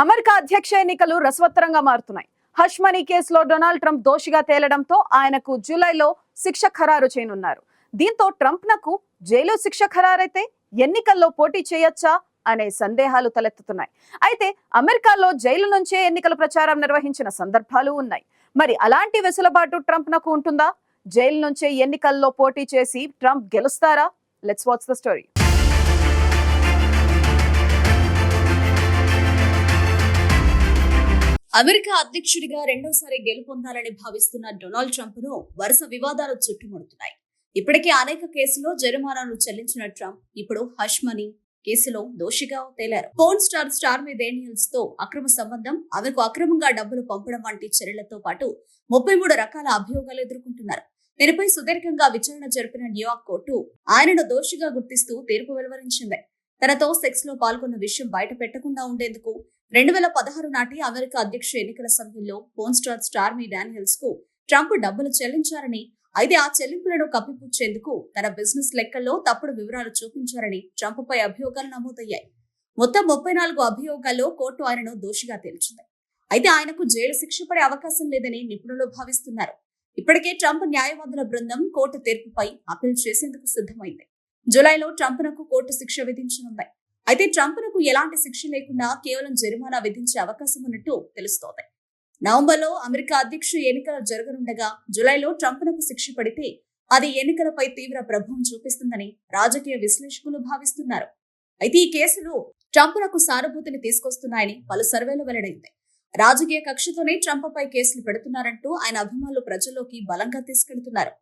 America అధ్యక్ష ఎన్నికలు రసవత్తరంగా మారుతున్నాయి. హష్మనీ కేసులో డొనాల్డ్ ట్రంప్ దోషిగా తేలడంతో ఆయనకు జూలైలో శిక్ష ఖరారు చేయనున్నారు. దీంతో ట్రంప్ నకు జైలు శిక్ష ఖరారైతే ఎన్నికల్లో పోటీ చేయొచ్చా అనే సందేహాలు తలెత్తుతున్నాయి. అయితే అమెరికాలో జైలు నుంచే ఎన్నికల ప్రచారం నిర్వహించిన సందర్భాలు ఉన్నాయి. మరి అలాంటి వెసులుబాటు ట్రంప్ నకు ఉంటుందా? జైలు నుంచే ఎన్నికల్లో పోటీ చేసి ట్రంప్ గెలుస్తారా? Let's watch the story America అధ్యక్షుడిగా రెండోసారి గెలుపొందాలని భావిస్తున్న డొనాల్డ్ ట్రంప్ను వరుస వివాదాలు చుట్టుముడుతున్నాయి. ఇప్పటికే అనేక కేసులో జరిమానాలు చెల్లించిన ట్రంప్ ఇప్పుడు హష్ మనీ కేసులో దోషిగా తేలారు. పోన్ స్టార్ స్టార్ మీ డేనియల్స్తో అక్రమ సంబంధం ఆమెకు అక్రమంగా డబ్బులు పంపడం వంటి చర్యలతో పాటు ముప్పై మూడు రకాల అభియోగాలు ఎదుర్కొంటున్నారు. దీనిపై సుదీర్ఘంగా విచారణ జరిపిన న్యూయార్క్ కోర్టు ఆయనను దోషిగా గుర్తిస్తూ తీర్పు వెలువరించింది. తనతో సెక్స్లో పాల్గొన్న విషయం బయట పెట్టకుండా ఉండేందుకు రెండు వేల పదహారు నాటి అమెరికా అధ్యక్ష ఎన్నికల సమయంలో పోన్ స్టార్ స్టార్మీ డానియల్స్కు ట్రంప్ డబ్బులు చెల్లించారని అయితే ఆ చెల్లింపులను కప్పిపుచ్చేందుకు తన బిజినెస్ లెక్కల్లో తప్పుడు వివరాలు చూపించారని ట్రంప్ పై అభియోగాలు నమోదయ్యాయి. మొత్తం ముప్పై నాలుగు అభియోగాల్లో కోర్టు ఆయనను దోషిగా తేల్చింది. అయితే ఆయనకు జైలు శిక్ష పడే అవకాశం లేదని నిపుణులు భావిస్తున్నారు. ఇప్పటికే ట్రంప్ న్యాయవాదుల బృందం కోర్టు తీర్పుపై అప్పీల్ చేసేందుకు సిద్ధమైంది. జులైలో ట్రంప్నకు కోర్టు శిక్ష విధించనుంది. అయితే ట్రంప్నకు ఎలాంటి శిక్ష లేకుండా కేవలం జరిమానా విధించే అవకాశం ఉన్నట్టు తెలుస్తోంది. నవంబర్లో అమెరికా అధ్యక్ష ఎన్నికలు జరగనుండగా జులైలో ట్రంప్నకు శిక్ష పడితే అది ఎన్నికలపై తీవ్ర ప్రభావం చూపిస్తుందని రాజకీయ విశ్లేషకులు భావిస్తున్నారు. అయితే ఈ కేసులు ట్రంప్నకు సానుభూతిని తీసుకొస్తున్నాయని పలు సర్వేలు వెల్లడైంది. రాజకీయ కక్షతోనే ట్రంప్ పై కేసులు పెడుతున్నారంటూ ఆయన అభిమానులు ప్రజల్లోకి బలంగా తీసుకెళ్తున్నారు.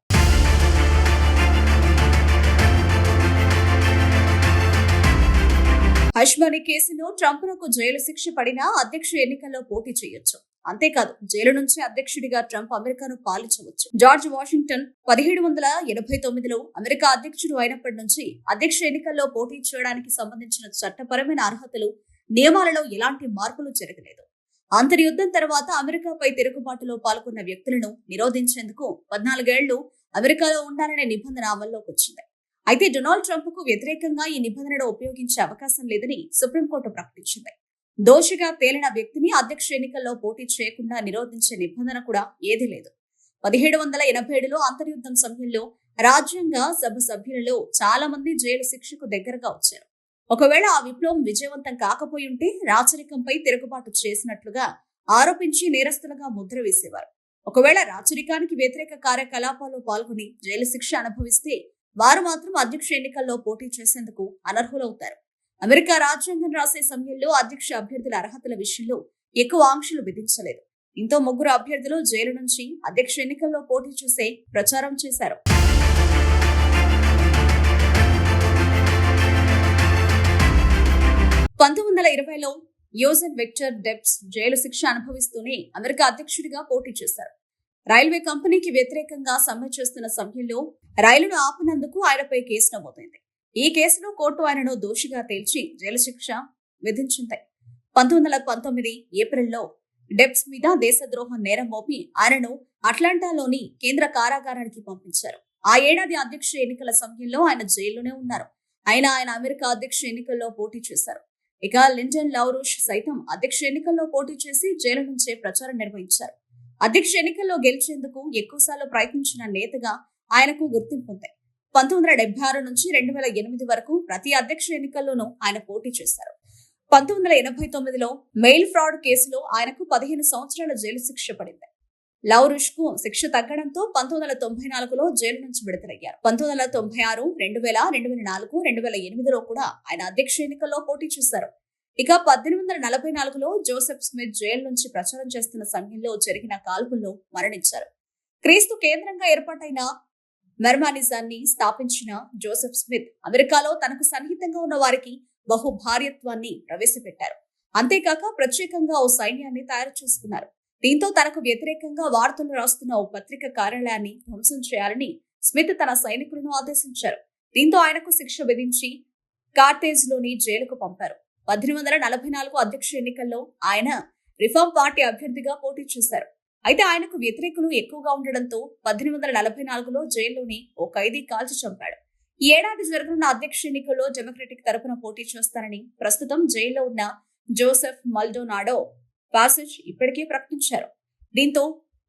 హష్మని కేసులో ట్రంప్నకు జైలు శిక్ష పడినా అధ్యక్ష ఎన్నికల్లో పోటీ చేయొచ్చు. అంతేకాదు జైలు నుంచి అధ్యక్షుడిగా ట్రంప్ అమెరికాను పాలించవచ్చు. జార్జ్ వాషింగ్టన్ పదిహేడు వందల ఎనభై తొమ్మిదిలో అమెరికా అధ్యక్షుడు అయినప్పటి నుంచి అధ్యక్ష ఎన్నికల్లో పోటీ చేయడానికి సంబంధించిన చట్టపరమైన అర్హతలు నియమాలలో ఎలాంటి మార్పులు జరగలేదు. అంతర్యుద్ధం తర్వాత అమెరికాపై తిరుగుబాటులో పాల్గొన్న వ్యక్తులను నిరోధించేందుకు పద్నాలుగేళ్ళు అమెరికాలో ఉండాలనే నిబంధన అమల్లోకి వచ్చింది అయితే డొనాల్డ్ ట్రంప్కు వ్యతిరేకంగా ఈ నిబంధనను ఉపయోగించే అవకాశం లేదని సుప్రీంకోర్టు ప్రకటించింది. దోషిగా తేలిన వ్యక్తిని అధ్యక్ష ఎన్నికల్లో పోటీ చేయకుండా నిరోధించే నిబంధన కూడా ఏదీ లేదు. పదిహేడు వందల ఎనభై ఏడులో అంతర్యుద్ధం సమయంలో రాజ్యాంగ సభ సభ్యులలో చాలా మంది జైలు శిక్షకు దగ్గరగా వచ్చారు. ఒకవేళ ఆ విప్లవం విజయవంతం కాకపోయి ఉంటే రాచరికంపై తిరుగుబాటు చేసినట్లుగా ఆరోపించి నేరస్తులుగా ముద్ర వేసేవారు. ఒకవేళ రాచరికానికి వ్యతిరేక కార్యకలాపాల్లో పాల్గొని జైలు శిక్ష అనుభవిస్తే వారు మాత్రం అధ్యక్ష ఎన్నికల్లో పోటీ చేసేందుకు అనర్హులవుతారు. అమెరికా రాజ్యాంగం రాసే సమయంలో అధ్యక్ష అభ్యర్థుల అర్హతల విషయంలో ఎక్కువ ఆంక్షలు విధించలేదు. దీంతో ముగ్గురు అభ్యర్థులు జైలు నుంచి అధ్యక్ష ఎన్నికల్లో పోటీ చేసే ప్రచారం చేశారు. పంతొమ్మిది వందల ఇరవైలో యోజన్ విక్టర్ డెప్స్ జైలు శిక్ష అనుభవిస్తూనే అమెరికా అధ్యక్షుడిగా పోటీ చేశారు. రైల్వే కంపెనీకి వ్యతిరేకంగా సమ్మె చేస్తున్న సమయంలో రైలును ఆపినందుకు ఆయనపై కేసు నమోదైంది. ఈ కేసులో కోర్టు ఆయనను దోషిగా తేల్చి జైలు శిక్ష విధించింది. పంతొమ్మిది వందల పంతొమ్మిది ఏప్రిల్లో డెప్స్ మీద దేశద్రోహం నేరం మోపి ఆయనను అట్లాంటాలోని కేంద్ర కారాగారానికి పంపించారు. ఆ ఏడాది అధ్యక్ష ఎన్నికల సమయంలో ఆయన జైల్లోనే ఉన్నారు. అయినా ఆయన అమెరికా అధ్యక్ష ఎన్నికల్లో పోటీ చేశారు. ఇక లిండన్ లౌరూష్ సైతం అధ్యక్ష ఎన్నికల్లో పోటీ చేసి జైలు నుంచే ప్రచారం నిర్వహించారు. అధ్యక్ష ఎన్నికల్లో గెలిచేందుకు ఎక్కువసార్లు ప్రయత్నించిన నేతగా ఆయనకు గుర్తింపు ఉంది. పంతొమ్మిది వందల డెబ్బై ఆరు నుంచి రెండు వేల ఎనిమిది వరకు ప్రతి అధ్యక్ష ఎన్నికల్లోనూ ఆయన పోటీ చేశారు. పంతొమ్మిది వందల ఎనభై తొమ్మిదిలో మెయిల్ ఫ్రాడ్ కేసులో ఆయనకు పదిహేను సంవత్సరాల జైలు శిక్ష పడింది. లౌరుష్కు శిక్ష తగ్గడంతో పంతొమ్మిది వందల తొంభై నాలుగులో జైలు నుంచి విడుదలయ్యారు. పంతొమ్మిది వందల తొంభై ఆరు రెండు వేల రెండు వేల నాలుగు రెండు వేల ఎనిమిదిలో కూడా ఆయన అధ్యక్ష ఎన్నికల్లో పోటీ చేశారు. ఇక పద్దెనిమిది వందల నలభై నాలుగులో జోసెఫ్ స్మిత్ జైలు నుంచి ప్రచారం చేస్తున్న సమయంలో జరిగిన కాల్పుల్లో మరణించారు. క్రీస్తు కేంద్రంగా ఏర్పాటైన మెర్మానిజాన్ని స్థాపించిన జోసెఫ్ స్మిత్ అమెరికాలో తనకు సన్నిహితంగా ఉన్న వారికి బహు భార్యత్వాన్ని ప్రవేశపెట్టారు. అంతేకాక ప్రత్యేకంగా ఓ సైన్యాన్ని తయారు చేసుకున్నారు. దీంతో తనకు వ్యతిరేకంగా వార్తలు రాస్తున్న ఓ పత్రిక కార్యాలయాన్ని ధ్వంసం చేయాలని స్మిత్ తన సైనికులను ఆదేశించారు. దీంతో ఆయనకు శిక్ష విధించి కార్తేజ్లోని జైలుకు పంపారు. పద్దెనిమిది వందల నలభై నాలుగు అధ్యక్ష ఎన్నికల్లో ఆయన రిఫార్మ్ పార్టీ అభ్యర్థిగా పోటీ చేశారు. అయితే ఆయనకు వ్యతిరేకులు ఎక్కువగా ఉండడంతో పద్దెనిమిది వందల నలభై నాలుగులో జైల్లోని ఓ ఖైదీ కాల్చి చంపాడు. ఈ ఏడాది జరగనున్న అధ్యక్ష ఎన్నికల్లో డెమోక్రటిక్ తరపున పోటీ చేస్తానని ప్రస్తుతం జైల్లో ఉన్న జోసెఫ్ మల్డోనాడో పాసెజ్ ఇప్పటికే ప్రకటించారు. దీంతో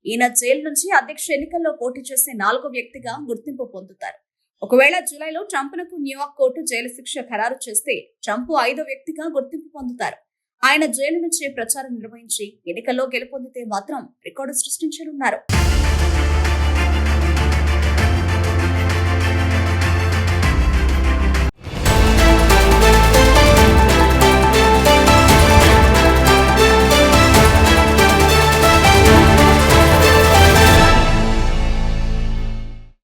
ఈయన జైలు నుంచి అధ్యక్ష ఎన్నికల్లో పోటీ చేసే నాలుగో వ్యక్తిగా గుర్తింపు పొందుతారు. ఒకవేళ జూలైలో ట్రంప్నకు న్యూయార్క్ కోర్టు జైలు శిక్ష ఖరారు చేస్తే ట్రంప్ ఐదో వ్యక్తిగా గుర్తింపు పొందుతారు. ఆయన జైలు నుంచి ప్రచారం నిర్వహించి ఎన్నికల్లో గెలుపొందితే మాత్రం రికార్డు సృష్టించనున్నారు.